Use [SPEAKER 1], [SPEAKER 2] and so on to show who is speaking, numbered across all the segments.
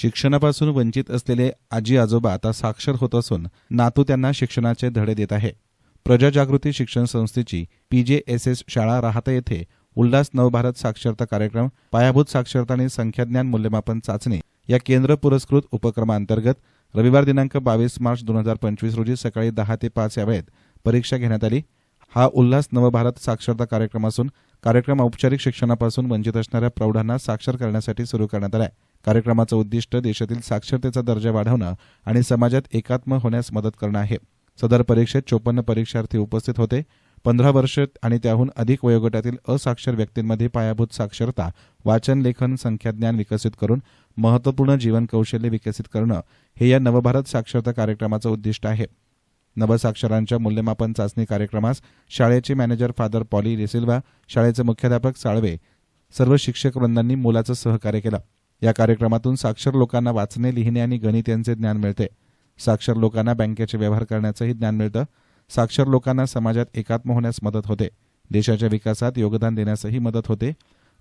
[SPEAKER 1] शिक्षणापासून वंचित असलेले आजी आजोबा आता साक्षर होत असून नातू त्यांना शिक्षणाचे धडे देत आहे. प्रजाजागृती शिक्षण संस्थेची पीजेएसएस शाळा राहता येथे उल्हास नवभारत साक्षरता कार्यक्रम पायाभूत साक्षरता आणि संख्याज्ञान मूल्यमापन चाचणी या केंद्र पुरस्कृत उपक्रमाअंतर्गत रविवार दिनांक बावीस मार्च दोन हजार पंचवीस रोजी सकाळी दहा ते पाच या वेळेत परीक्षा घेण्यात आली. हा उल्हास नवभारत साक्षरता कार्यक्रम असून कार्यक्रम औपचारिक शिक्षणापासून वंचित असणाऱ्या प्रौढांना साक्षर करण्यासाठी सुरू करण्यात आलाय. कार्यक्रमाचं उद्दिष्ट देशातील साक्षरतेचा दर्जा वाढवणं आणि समाजात एकात्म होण्यास मदत करणं आहे. सदर परीक्षेत चोपन्न परीक्षार्थी उपस्थित होते. पंधरा वर्ष आणि त्याहून अधिक वयोगटातील असाक्षर व्यक्तींमध्ये पायाभूत साक्षरता वाचन लेखन संख्याज्ञान विकसित करून महत्त्वपूर्ण जीवन कौशल्य विकसित करणं हे या नवभारत साक्षरता कार्यक्रमाचं उद्दिष्ट आहे. नवसाक्षरांच्या मूल्यमापन चाचणी कार्यक्रमास शाळेचे मॅनेजर फादर पॉली रिसिल्वा शाळेचे मुख्याध्यापक साळवे सर्व शिक्षक वृंदांनी मोलाचं सहकार्य केलं. या कार्यक्रमातून साक्षर लोकांना वाचणे लिहिणे आणि गणित यांचे ज्ञान मिळते. साक्षर लोकांना बँकेचे व्यवहार करण्याचंही ज्ञान मिळतं. साक्षर लोकांना समाजात एकात्म होण्यास मदत होते. देशाच्या विकासात योगदान देण्यासही मदत होते.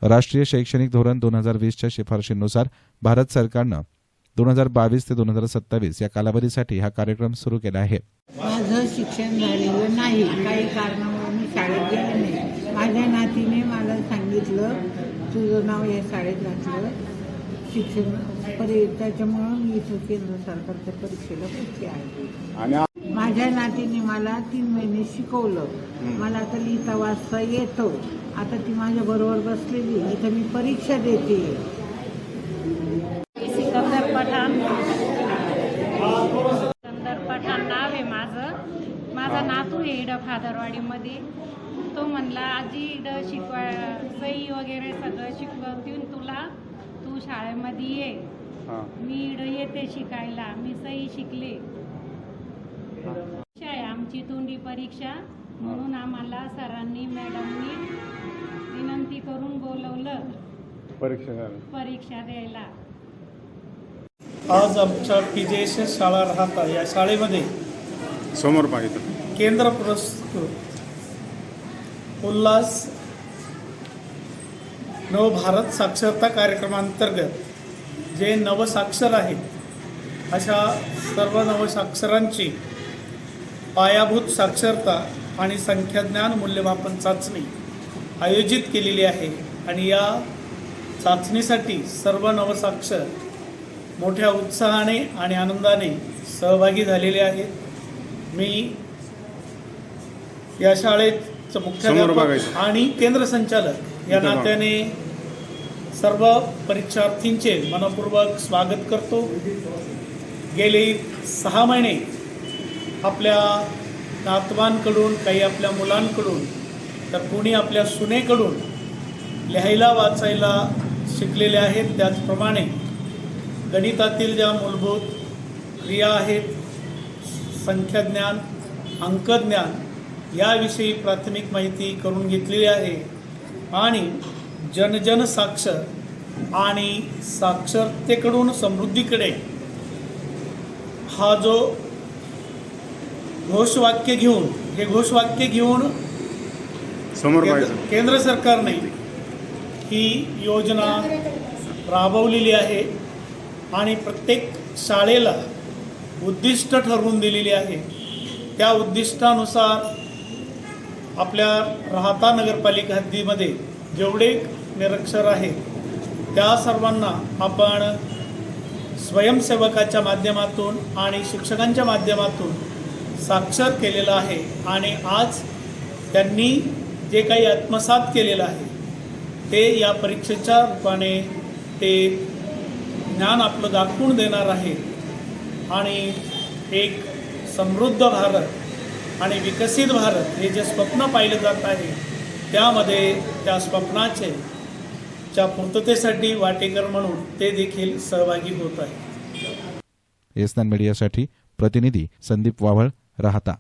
[SPEAKER 1] राष्ट्रीय शैक्षणिक धोरण दोन हजार वीसच्या शिफारशींनुसार भारत सरकारनं दोन हजार बावीस ते दोन हजार सत्तावीस या कालावधीसाठी हा कार्यक्रम सुरू केला आहे.
[SPEAKER 2] माझं शिक्षण झालेलं नाही काही कारणामुळे मी शाळेत गेले नाही. माझ्या नातीने मला सांगितलं तुझं नाव या शाळेत घातलं. शिक्षण परी त्याच्यामुळं मी इथं केंद्र सरकारच्या परीक्षेला बसले आहे. माझ्या नातीने मला तीन महिने शिकवलं. मला आता लिहिता वाचता येतं. आता ती माझ्या बरोबर बसलेली. इथं मी परीक्षा देते
[SPEAKER 3] सिकंदर पठाण सिकंदर पठाण नाव आहे माझं माझा नातू आहे इडं फादरवाडीमध्ये तो म्हणला आजी इडं शिकवा सही वगैरे सगळं शिकवतील तुला. तू शाळेमध्ये ये.
[SPEAKER 4] हा.
[SPEAKER 3] मी इडं येते शिकायला. मी सही शिकले. परीक्षा आहे आमची तोंडी परीक्षा. म्हणून आम्हाला सरांनी मॅडमनी विनंती करून बोलवलं.
[SPEAKER 4] परीक्षा झाली
[SPEAKER 3] परीक्षा द्यायला.
[SPEAKER 5] आज आमच्या पी जे एस एस शाळा राहता या शाळेमध्ये.
[SPEAKER 4] समोर पाहिजे.
[SPEAKER 5] केंद्र पुरस्कृत। उल्हास नवभारत साक्षरता कार्यक्रमांतर्गत जे नवसाक्षर आहेत अशा सर्व नवसाक्षरांची पायाभूत साक्षरता आणि संख्याज्ञान मूल्यमापन चाचणी आयोजित केलेली आहे आणि या चाचणीसाठी सर्व नवसाक्षर मोठ्या उत्साहाने आणि आनंदाने सहभागी झालेले आहेत. मी या शाळेचं मुख्याध्यापक. आणि केंद्र संचालक या. नात्याने सर्व परीक्षार्थींचे मनपूर्वक स्वागत करतो गेले सहा महिने आपल्या नातवांकडून काही आपल्या मुलांकडून तर कोणी आपल्या सुनेकडून लिहायला वाचायला शिकलेले आहेत त्याचप्रमाणे गणितातील ज्या मूलभूत क्रिया आहेत संख्याज्ञान अंकज्ञान याविषयी प्राथमिक माहिती करून घेतलेली आहे. आणि जनजन साक्षर आणि साक्षरतेकडून समृद्धीकडे हा जो घोषवाक्य घेऊन हे घोषवाक्य घेऊन
[SPEAKER 4] समोर
[SPEAKER 5] केंद्र सरकारने ही योजना राबवलेली आहे आणि प्रत्येक शाळेला उद्दिष्ट ठरवून दिलेली आहे. त्या उद्दिष्टानुसार आपल्या राहता नगरपालिका हद्दीमध्ये जेवढे निरक्षर आहेत त्या सर्वांना आपण स्वयंसेवकाच्या माध्यमातून आणि शिक्षकांच्या माध्यमातून साक्षर केलेलं आहे. आणि आज त्यांनी जे काही आत्मसात केलेलं आहे ते या परीक्षेच्या रूपाने ते ज्ञान आपलं दाखवून देणार आहे आणि एक समृद्ध भारत आणि विकसित भारत हे जे स्वप्न पाहिलं जात आहे त्यामध्ये त्या स्वप्नाचे च्या पूर्ततेसाठी वाटेकर म्हणून ते देखील सहभागी होत आहे
[SPEAKER 1] एसनान मीडियासाठी प्रतिनिधी संदीप वावळ राहता.